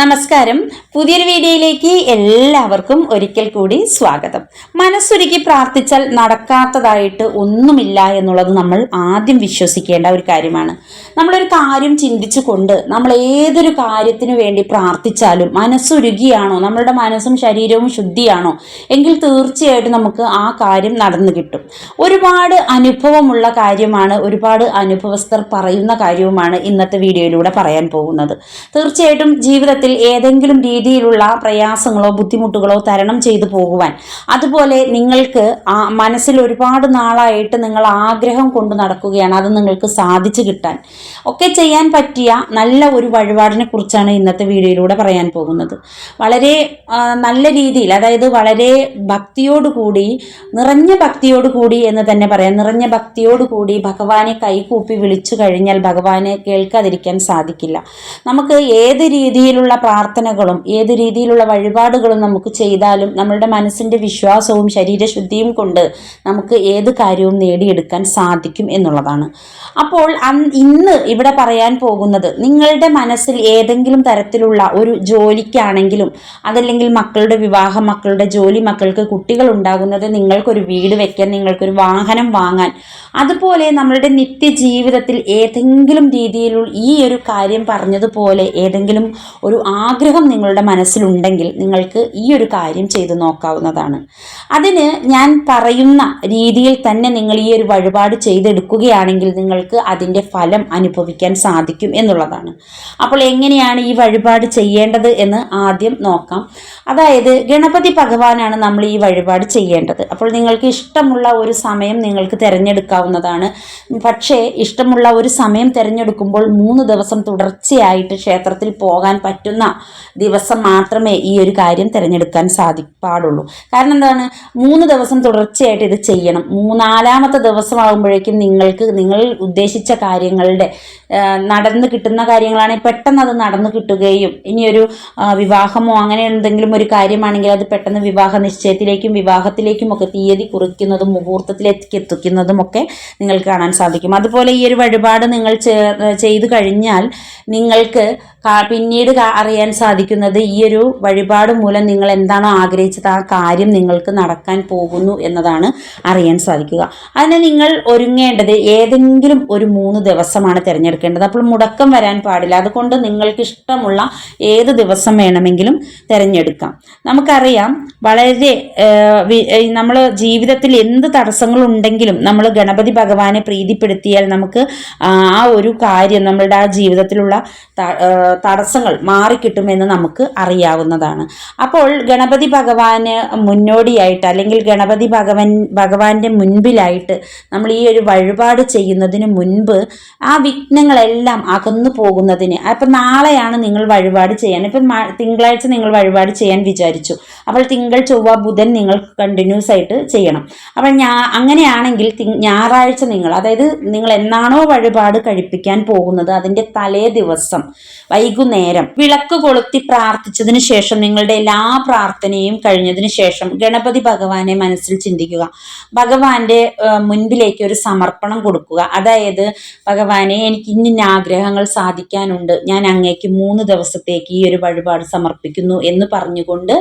നമസ്കാരം. പുതിയൊരു വീഡിയോയിലേക്ക് എല്ലാവർക്കും ഒരിക്കൽ കൂടി സ്വാഗതം. മനസ്സൊരുക്കി പ്രാർത്ഥിച്ചാൽ നടക്കാത്തതായിട്ട് ഒന്നുമില്ല എന്നുള്ളത് നമ്മൾ ആദ്യം വിശ്വസിക്കേണ്ട ഒരു കാര്യമാണ്. നമ്മളൊരു കാര്യം ചിന്തിച്ചു കൊണ്ട് നമ്മൾ ഏതൊരു കാര്യത്തിനു വേണ്ടി പ്രാർത്ഥിച്ചാലും മനസ്സൊരുകിയാണോ നമ്മളുടെ മനസ്സും ശരീരവും ശുദ്ധിയാണോ എങ്കിൽ തീർച്ചയായിട്ടും നമുക്ക് ആ കാര്യം നടന്നു കിട്ടും. ഒരുപാട് അനുഭവമുള്ള കാര്യമാണ് ഒരുപാട് അനുഭവസ്ഥർ പറയുന്ന കാര്യവുമാണ് ഇന്നത്തെ വീഡിയോയിലൂടെ പറയാൻ പോകുന്നത്. തീർച്ചയായിട്ടും ജീവിതത്തിൽ ഏതെങ്കിലും രീതിയിലുള്ള പ്രയാസങ്ങളോ ബുദ്ധിമുട്ടുകളോ തരണം ചെയ്തു പോകുവാൻ. അതുപോലെ നിങ്ങൾക്ക് മനസ്സിൽ ഒരുപാട് നാളായിട്ട് നിങ്ങൾ ആഗ്രഹം കൊണ്ട് നടക്കുകയാണ്. അത് നിങ്ങൾക്ക് സാധിച്ചു കിട്ടാൻ. ഒക്കെ ചെയ്യാൻ പറ്റിയ നല്ല ഒരു വഴിപാടിനെ കുറിച്ചാണ് ഇന്നത്തെ വീഡിയോയിലൂടെ പറയാൻ പോകുന്നത്. വളരെ നല്ല രീതിയിൽ അതായത് വളരെ ഭക്തിയോടുകൂടി നിറഞ്ഞ ഭക്തിയോടുകൂടി എന്ന് തന്നെ പറയാം. നിറഞ്ഞ ഭക്തിയോടുകൂടി ഭഗവാനെ കൈകൂപ്പി വിളിച്ചു കഴിഞ്ഞാൽ ഭഗവാനെ കേൾക്കാതിരിക്കാൻ സാധിക്കില്ല. നമുക്ക് ഏത് രീതിയിലുള്ള പ്രാർത്ഥനകളും ഏത് രീതിയിലുള്ള വഴിപാടുകളും നമുക്ക് ചെയ്താലും നമ്മളുടെ മനസ്സിന്റെ വിശ്വാസവും ശരീരശുദ്ധിയും കൊണ്ട് നമുക്ക് ഏത് കാര്യവും നേടിയെടുക്കാൻ സാധിക്കും എന്നുള്ളതാണ്. അപ്പോൾ ഇന്ന് ഇവിടെ പറയാൻ പോകുന്നത് നിങ്ങളുടെ മനസ്സിൽ ഏതെങ്കിലും തരത്തിലുള്ള ഒരു ജോലിക്കാണെങ്കിലും അതല്ലെങ്കിൽ മക്കളുടെ വിവാഹം മക്കളുടെ ജോലി മക്കൾക്ക് കുട്ടികൾ ഉണ്ടാകുന്നത് നിങ്ങൾക്കൊരു വീട് വെക്കാൻ നിങ്ങൾക്കൊരു വാഹനം വാങ്ങാൻ അതുപോലെ നമ്മളുടെ നിത്യജീവിതത്തിൽ ഏതെങ്കിലും രീതിയിലുള്ള ഈ ഒരു കാര്യം പറഞ്ഞതുപോലെ ഏതെങ്കിലും ഒരു ആഗ്രഹം നിങ്ങളുടെ മനസ്സിലുണ്ടെങ്കിൽ നിങ്ങൾക്ക് ഈ ഒരു കാര്യം ചെയ്തു നോക്കാവുന്നതാണ്. അതിന് ഞാൻ പറയുന്ന രീതിയിൽ തന്നെ നിങ്ങൾ ഈ ഒരു വഴിപാട് ചെയ്തെടുക്കുകയാണെങ്കിൽ നിങ്ങൾക്ക് അതിന്റെ ഫലം അനുഭവിക്കാൻ സാധിക്കും എന്നുള്ളതാണ്. അപ്പോൾ എങ്ങനെയാണ് ഈ വഴിപാട് ചെയ്യേണ്ടത് എന്ന് ആദ്യം നോക്കാം. അതായത് ഗണപതി ഭഗവാനാണ് നമ്മൾ ഈ വഴിപാട് ചെയ്യേണ്ടത്. അപ്പോൾ നിങ്ങൾക്ക് ഇഷ്ടമുള്ള ഒരു സമയം നിങ്ങൾക്ക് തിരഞ്ഞെടുക്കാവുന്നതാണ്. പക്ഷേ ഇഷ്ടമുള്ള ഒരു സമയം തിരഞ്ഞെടുക്കുമ്പോൾ മൂന്ന് ദിവസം തുടർച്ചയായിട്ട് ക്ഷേത്രത്തിൽ പോകാൻ പറ്റുന്ന ദിവസം മാത്രമേ ഈ ഒരു കാര്യം തിരഞ്ഞെടുക്കാൻ സാധി പാടുള്ളൂ. കാരണം എന്താണ്? മൂന്ന് ദിവസം തുടർച്ചയായിട്ട് ഇത് ചെയ്യണം. മൂന്നാലാമത്തെ ദിവസമാകുമ്പോഴേക്കും നിങ്ങൾക്ക് നിങ്ങൾ ഉദ്ദേശിച്ച കാര്യങ്ങളുടെ നടന്നു കിട്ടുന്ന കാര്യങ്ങളാണെങ്കിൽ പെട്ടെന്ന് അത് നടന്നു കിട്ടുകയും ഇനിയൊരു വിവാഹമോ അങ്ങനെ എന്തെങ്കിലും ഒരു കാര്യമാണെങ്കിൽ അത് പെട്ടെന്ന് വിവാഹ നിശ്ചയത്തിലേക്കും വിവാഹത്തിലേക്കും ഒക്കെ തീയതി കുറിക്കുന്നതും മുഹൂർത്തത്തിലേക്ക് എത്തിക്കുന്നതും ഒക്കെ നിങ്ങൾക്ക് കാണാൻ സാധിക്കും. അതുപോലെ ഈ ഒരു വഴിപാട് നിങ്ങൾ ചെയ്തു കഴിഞ്ഞാൽ നിങ്ങൾക്ക് പിന്നീട് അറിയാൻ സാധിക്കുന്നത് ഈ ഒരു വഴിപാട് മൂലം നിങ്ങൾ എന്താണോ ആഗ്രഹിച്ചത് ആ കാര്യം നിങ്ങൾക്ക് നടക്കാൻ പോകുന്നു എന്നതാണ് അറിയാൻ സാധിക്കുക. അതിന് നിങ്ങൾ ഒരുങ്ങേണ്ടത് ഏതെങ്കിലും ഒരു മൂന്ന് ദിവസമാണ് തിരഞ്ഞെടുക്കേണ്ടത്. അപ്പോൾ മുടക്കം വരാൻ പാടില്ല. അതുകൊണ്ട് നിങ്ങൾക്ക് ഇഷ്ടമുള്ള ഏത് ദിവസം വേണമെങ്കിലും തിരഞ്ഞെടുക്കാം. നമുക്കറിയാം വളരെ നമ്മൾ ജീവിതത്തിൽ എന്ത് തടസ്സങ്ങളുണ്ടെങ്കിലും നമ്മൾ ഗണപതി ഭഗവാനെ പ്രീതിപ്പെടുത്തിയാൽ നമുക്ക് ആ ഒരു കാര്യം നമ്മളുടെ ആ ജീവിതത്തിലുള്ള തടസ്സങ്ങൾ മാറിക്കിട്ടുമെന്ന് നമുക്ക് അറിയാവുന്നതാണ്. അപ്പോൾ ഗണപതി ഭഗവാന് മുന്നോടിയായിട്ട് അല്ലെങ്കിൽ ഗണപതി ഭഗവൻ ഭഗവാന്റെ മുൻപിലായിട്ട് നമ്മൾ ഈ ഒരു വഴിപാട് ചെയ്യുന്നതിന് മുൻപ് ആ വിഘ്നങ്ങളെല്ലാം അകന്നു പോകുന്നതിന് അപ്പം നാളെയാണ് നിങ്ങൾ വഴിപാട് ചെയ്യാൻ ഇപ്പം തിങ്കളാഴ്ച നിങ്ങൾ വഴിപാട് ചെയ്യാൻ വിചാരിച്ചു. അപ്പോൾ തിങ്കൾ ചൊവ്വ ബുധൻ നിങ്ങൾ കണ്ടിന്യൂസ് ആയിട്ട് ചെയ്യണം. അപ്പോൾ ഞാ അങ്ങനെയാണെങ്കിൽ ഞായറാഴ്ച നിങ്ങൾ അതായത് നിങ്ങൾ എന്നാണോ വഴിപാട് കഴിപ്പിക്കാൻ പോകുന്നത് അതിന്റെ തലേ ദിവസം വൈകുന്നേരം വിളക്ക് കൊളുത്തി പ്രാർത്ഥിച്ചതിന് ശേഷം നിങ്ങളുടെ എല്ലാ പ്രാർത്ഥനയും കഴിഞ്ഞതിന് ശേഷം ഗണപതി ഭഗവാനെ മനസ്സിൽ ചിന്തിക്കുക. ഭഗവാന്റെ മുൻപിലേക്ക് ഒരു സമർപ്പണം കൊടുക്കുക. അതായത് ഭഗവാനെ എനിക്ക് ഇന്നിന്ന ആഗ്രഹങ്ങൾ സാധിക്കാനുണ്ട്. ഞാൻ അങ്ങേക്ക് മൂന്ന് ദിവസത്തേക്ക് ഈ ഒരു വഴിപാട് സമർപ്പിക്കുന്നു എന്ന് പറഞ്ഞുകൊണ്ട്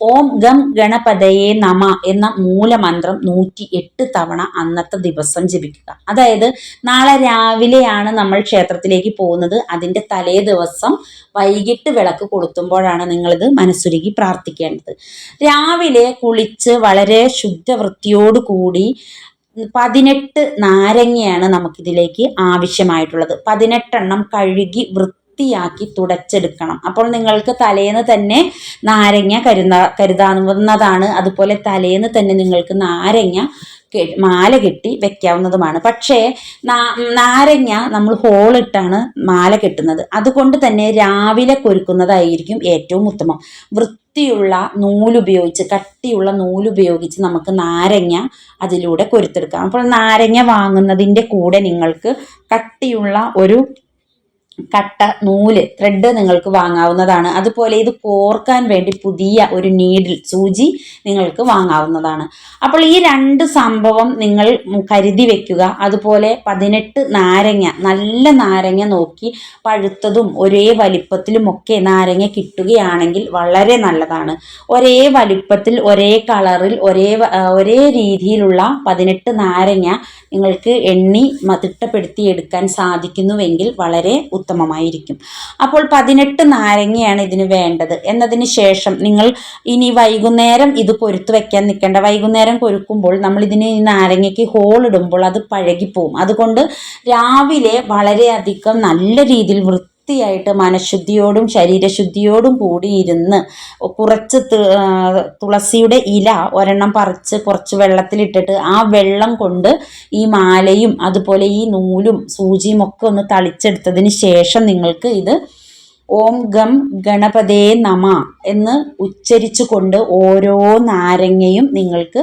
ഓം ഗം ഗണപതയെ നമ എന്ന മൂലമന്ത്രം നൂറ്റി എട്ട് തവണ അന്നത്തെ ദിവസം ജപിക്കുക. അതായത് നാളെ രാവിലെയാണ് നമ്മൾ ക്ഷേത്രത്തിലേക്ക് പോകുന്നത്. അതിന്റെ തലേ ദിവസം വൈകിട്ട് വിളക്ക് കൊളുത്തുമ്പോഴാണ് നിങ്ങളിത് മനസ്സുരുകി പ്രാർത്ഥിക്കേണ്ടത്. രാവിലെ കുളിച്ച് വളരെ ശുദ്ധവൃത്തിയോടു കൂടി പതിനെട്ട് നാരങ്ങയാണ് നമുക്കിതിലേക്ക് ആവശ്യമായിട്ടുള്ളത്. പതിനെട്ടെണ്ണം കഴുകി വൃത്തിയാക്കി തുടച്ചെടുക്കണം. അപ്പോൾ നിങ്ങൾക്ക് തലേന്ന് തന്നെ നാരങ്ങ കരുതാ കരുതാവുന്നതാണ്. അതുപോലെ തലേന്ന് തന്നെ നിങ്ങൾക്ക് നാരങ്ങ മാല കെട്ടി വെക്കാവുന്നതുമാണ്. പക്ഷേ നാരങ്ങ നമ്മൾ ഹോളിട്ടാണ് മാല കെട്ടുന്നത്. അതുകൊണ്ട് തന്നെ രാവിലെ കൊരുക്കുന്നതായിരിക്കും ഏറ്റവും ഉത്തമം. വൃത്തിയുള്ള നൂലുപയോഗിച്ച് കട്ടിയുള്ള നൂലുപയോഗിച്ച് നമുക്ക് നാരങ്ങ അതിലൂടെ കൊരുത്തെടുക്കാം. അപ്പോൾ നാരങ്ങ വാങ്ങുന്നതിന്റെ കൂടെ നിങ്ങൾക്ക് കട്ടിയുള്ള ഒരു കട്ട നൂൽ ത്രെഡ് നിങ്ങൾക്ക് വാങ്ങാവുന്നതാണ്. അതുപോലെ ഇത് കോർക്കാൻ വേണ്ടി പുതിയ ഒരു നീഡിൽ സൂചി നിങ്ങൾക്ക് വാങ്ങാവുന്നതാണ്. അപ്പോൾ ഈ രണ്ട് സംഭവം നിങ്ങൾ കരുതി വെക്കുക. അതുപോലെ പതിനെട്ട് നാരങ്ങ നല്ല നാരങ്ങ നോക്കി പഴുത്തതും ഒരേ വലിപ്പത്തിലുമൊക്കെ നാരങ്ങ കിട്ടുകയാണെങ്കിൽ വളരെ നല്ലതാണ്. ഒരേ വലിപ്പത്തിൽ ഒരേ കളറിൽ ഒരേ ഒരേ രീതിയിലുള്ള പതിനെട്ട് നാരങ്ങ നിങ്ങൾക്ക് എണ്ണി തിട്ടപ്പെടുത്തി എടുക്കാൻ സാധിക്കുന്നുവെങ്കിൽ വളരെ ഉത്തമമായിരിക്കും. അപ്പോൾ പതിനെട്ട് നാരങ്ങയാണ് ഇതിന് വേണ്ടത്. എന്നതിന് ശേഷം നിങ്ങൾ ഇനി വൈകുന്നേരം ഇത് പൊരുത്തു വെക്കാൻ നിൽക്കേണ്ട. വൈകുന്നേരം കൊരുക്കുമ്പോൾ നമ്മൾ ഇതിന് നാരങ്ങയ്ക്ക് ഹോൾ ഇടുമ്പോൾ അത് പഴകിപ്പോവും. അതുകൊണ്ട് രാവിലെ വളരെയധികം നല്ല രീതിയിൽ വൃത്തി വൃത്തിയായിട്ട് മനഃശുദ്ധിയോടും ശരീരശുദ്ധിയോടും കൂടി ഇരുന്ന് കുറച്ച് തുളസിയുടെ ഇല ഒരെണ്ണം പറിച്ച് കുറച്ച് വെള്ളത്തിലിട്ടിട്ട് ആ വെള്ളം കൊണ്ട് ഈ മാലയും അതുപോലെ ഈ നൂലും സൂചിയും ഒക്കെ ഒന്ന് തളിച്ചെടുത്തതിന് ശേഷം നിങ്ങൾക്ക് ഇത് ഓം ഗം ഗണപതേ നമ എന്ന് ഉച്ചരിച്ചുകൊണ്ട് ഓരോ നാരങ്ങയും നിങ്ങൾക്ക്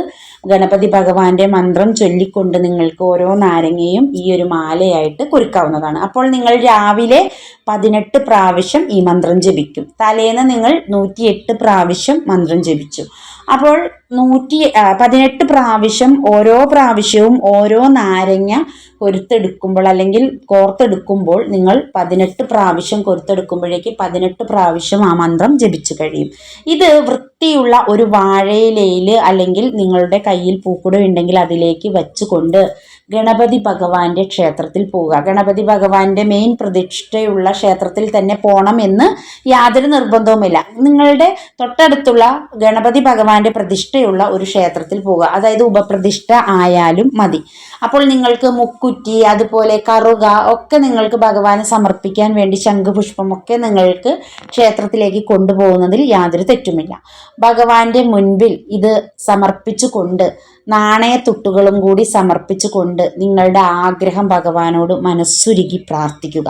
ഗണപതി ഭഗവാന്റെ മന്ത്രം ചൊല്ലിക്കൊണ്ട് നിങ്ങൾക്ക് ഓരോ നാരങ്ങയും ഈ ഒരു മാലയായിട്ട് കുറിക്കാവുന്നതാണ്. അപ്പോൾ നിങ്ങൾ രാവിലെ പതിനെട്ട് പ്രാവശ്യം ഈ മന്ത്രം ജപിക്കും. തലേന്ന് നിങ്ങൾ നൂറ്റിയെട്ട് പ്രാവശ്യം മന്ത്രം ജപിച്ചു. അപ്പോൾ നൂറ്റി പതിനെട്ട് പ്രാവശ്യം ഓരോ പ്രാവശ്യവും ഓരോ നാരങ്ങ കൊരുത്തെടുക്കുമ്പോൾ അല്ലെങ്കിൽ കോർത്തെടുക്കുമ്പോൾ നിങ്ങൾ പതിനെട്ട് പ്രാവശ്യം കൊരുത്തെടുക്കുമ്പോഴേക്ക് പതിനെട്ട് പ്രാവശ്യം ആ മന്ത്രം ജപിച്ചു കഴിയും. ഇത് വൃത്തിയുള്ള ഒരു വാഴയിലയിൽ അല്ലെങ്കിൽ നിങ്ങളുടെ കയ്യിൽ പൂക്കുടം ഉണ്ടെങ്കിൽ അതിലേക്ക് വച്ചുകൊണ്ട് ഗണപതി ഭഗവാന്റെ ക്ഷേത്രത്തിൽ പോവുക. ഗണപതി ഭഗവാന്റെ മെയിൻ പ്രതിഷ്ഠയുള്ള ക്ഷേത്രത്തിൽ തന്നെ പോകണം എന്ന് യാതൊരു നിർബന്ധവുമില്ല. നിങ്ങളുടെ തൊട്ടടുത്തുള്ള ഗണപതി ഭഗവാന്റെ പ്രതിഷ്ഠയുള്ള ഒരു ക്ഷേത്രത്തിൽ പോവുക. അതായത് ഉപപ്രതിഷ്ഠ ആയാലും മതി. അപ്പോൾ നിങ്ങൾക്ക് മുക്കുറ്റി അതുപോലെ കറുക ഒക്കെ നിങ്ങൾക്ക് ഭഗവാന് സമർപ്പിക്കാൻ വേണ്ടി ശംഖുപുഷ്പമൊക്കെ നിങ്ങൾക്ക് ക്ഷേത്രത്തിലേക്ക് കൊണ്ടുപോകുന്നതിൽ യാതൊരു തെറ്റുമില്ല. ഭഗവാന്റെ മുൻപിൽ ഇത് സമർപ്പിച്ചു കൊണ്ട് നാണയത്തുട്ടുകളും കൂടി സമർപ്പിച്ചുകൊണ്ട് നിങ്ങളുടെ ആഗ്രഹം ഭഗവാനോട് മനസ്സുരുകി പ്രാർത്ഥിക്കുക.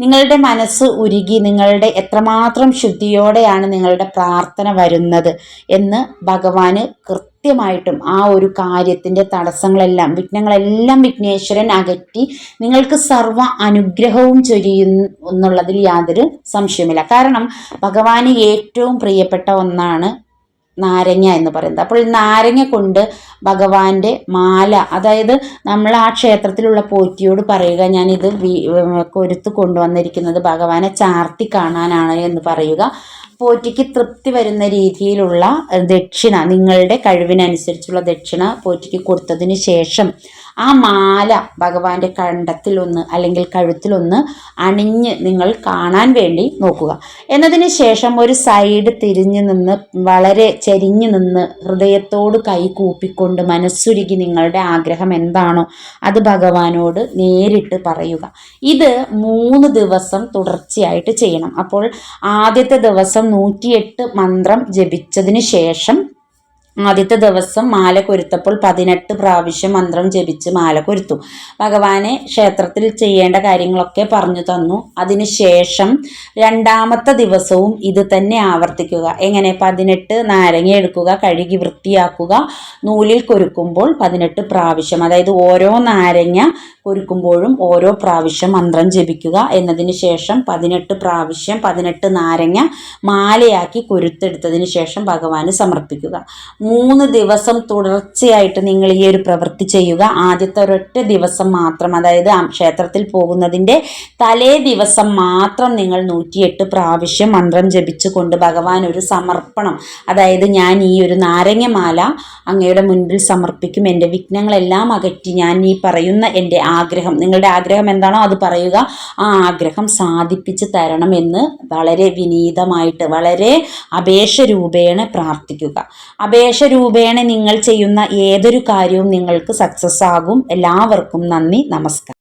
നിങ്ങളുടെ മനസ്സ് ഉരുകി നിങ്ങളുടെ എത്രമാത്രം ശുദ്ധിയോടെയാണ് നിങ്ങളുടെ പ്രാർത്ഥന വരുന്നത് എന്ന് ഭഗവാന് കൃത്യമായിട്ടും ആ ഒരു കാര്യത്തിന്റെ തടസ്സങ്ങളെല്ലാം വിഘ്നങ്ങളെല്ലാം വിഘ്നേശ്വരൻ അകറ്റി നിങ്ങൾക്ക് സർവ അനുഗ്രഹവും ചൊരിയുന്നു എന്നുള്ളതിൽ യാതൊരു സംശയമില്ല കാരണം ഭഗവാന് ഏറ്റവും പ്രിയപ്പെട്ട ഒന്നാണ് നാരങ്ങ എന്ന് പറയുന്നത്. അപ്പോൾ നാരങ്ങ കൊണ്ട് ഭഗവാന്റെ മാല അതായത് നമ്മൾ ആ ക്ഷേത്രത്തിലുള്ള പോറ്റിയോട് പറയുക ഞാനിത് കൊരുത്ത് കൊണ്ടുവന്നിരിക്കുന്നത് ഭഗവാനെ ചാർത്തി കാണാനാണ് എന്ന് പറയുക. പോറ്റിക്ക് തൃപ്തി വരുന്ന രീതിയിലുള്ള ദക്ഷിണ നിങ്ങളുടെ കഴിവിനനുസരിച്ചുള്ള ദക്ഷിണ പോറ്റിക്ക് കൊടുത്തതിന് ശേഷം ആ മാല ഭഗവാന്റെ കണ്ടത്തിലൊന്ന് അല്ലെങ്കിൽ കഴുത്തിലൊന്ന് അണിഞ്ഞ് നിങ്ങൾ കാണാൻ വേണ്ടി നോക്കുക. എന്നതിന് ശേഷം ഒരു സൈഡ് തിരിഞ്ഞു നിന്ന് വളരെ ചരിഞ്ഞു നിന്ന് ഹൃദയത്തോട് കൈ കൂപ്പിക്കൊണ്ട് മനസ്സുരുകി നിങ്ങളുടെ ആഗ്രഹം എന്താണോ അത് ഭഗവാനോട് നേരിട്ട് പറയുക. ഇത് മൂന്ന് ദിവസം തുടർച്ചയായിട്ട് ചെയ്യണം. അപ്പോൾ ആദ്യത്തെ ദിവസം നൂറ്റിയെട്ട് മന്ത്രം ജപിച്ചതിന് ശേഷം ആദ്യത്തെ ദിവസം മാല കൊരുത്തപ്പോൾ പതിനെട്ട് പ്രാവശ്യം മന്ത്രം ജപിച്ച് മാല കൊരുത്തു. ഭഗവാനെ ക്ഷേത്രത്തിൽ ചെയ്യേണ്ട കാര്യങ്ങളൊക്കെ പറഞ്ഞു തന്നു. അതിനുശേഷം രണ്ടാമത്തെ ദിവസവും ഇത് തന്നെ ആവർത്തിക്കുക. എങ്ങനെ? പതിനെട്ട് നാരങ്ങ എടുക്കുക കഴുകി വൃത്തിയാക്കുക നൂലിൽ കൊരുക്കുമ്പോൾ പതിനെട്ട് പ്രാവശ്യം. അതായത് ഓരോ നാരങ്ങ കൊരുക്കുമ്പോഴും ഓരോ പ്രാവശ്യം മന്ത്രം ജപിക്കുക. എന്നതിന് ശേഷം പതിനെട്ട് പ്രാവശ്യം പതിനെട്ട് നാരങ്ങ മാലയാക്കി കൊരുത്തെടുത്തതിന് ശേഷം ഭഗവാന് സമർപ്പിക്കുക. മൂന്ന് ദിവസം തുടർച്ചയായിട്ട് നിങ്ങൾ ഈ ഒരു പ്രവൃത്തി ചെയ്യുക. ആദ്യത്തെ ഒരൊറ്റ ദിവസം മാത്രം അതായത് ക്ഷേത്രത്തിൽ പോകുന്നതിന്റെ തലേ ദിവസം മാത്രം നിങ്ങൾ നൂറ്റിയെട്ട് പ്രാവശ്യം മന്ത്രം ജപിച്ചു കൊണ്ട് ഭഗവാൻ ഒരു സമർപ്പണം അതായത് ഞാൻ ഈ ഒരു നാരങ്ങമാല അങ്ങയുടെ മുൻപിൽ സമർപ്പിക്കും എന്റെ വിഘ്നങ്ങളെല്ലാം അകറ്റി ഞാൻ ഈ പറയുന്ന എന്റെ ആഗ്രഹം. നിങ്ങളുടെ ആഗ്രഹം എന്താണോ അത് പറയുക. ആ ആഗ്രഹം സാധിപ്പിച്ച് തരണം എന്ന് വളരെ വിനീതമായിട്ട് വളരെ അപേക്ഷ രൂപേണ പ്രാർത്ഥിക്കുക. അപേക്ഷ രൂപേണ നിങ്ങൾ ചെയ്യുന്ന ഏതൊരു കാര്യവും നിങ്ങൾക്ക് സക്സസ് ആകും. എല്ലാവർക്കും നന്ദി നമസ്കാരം.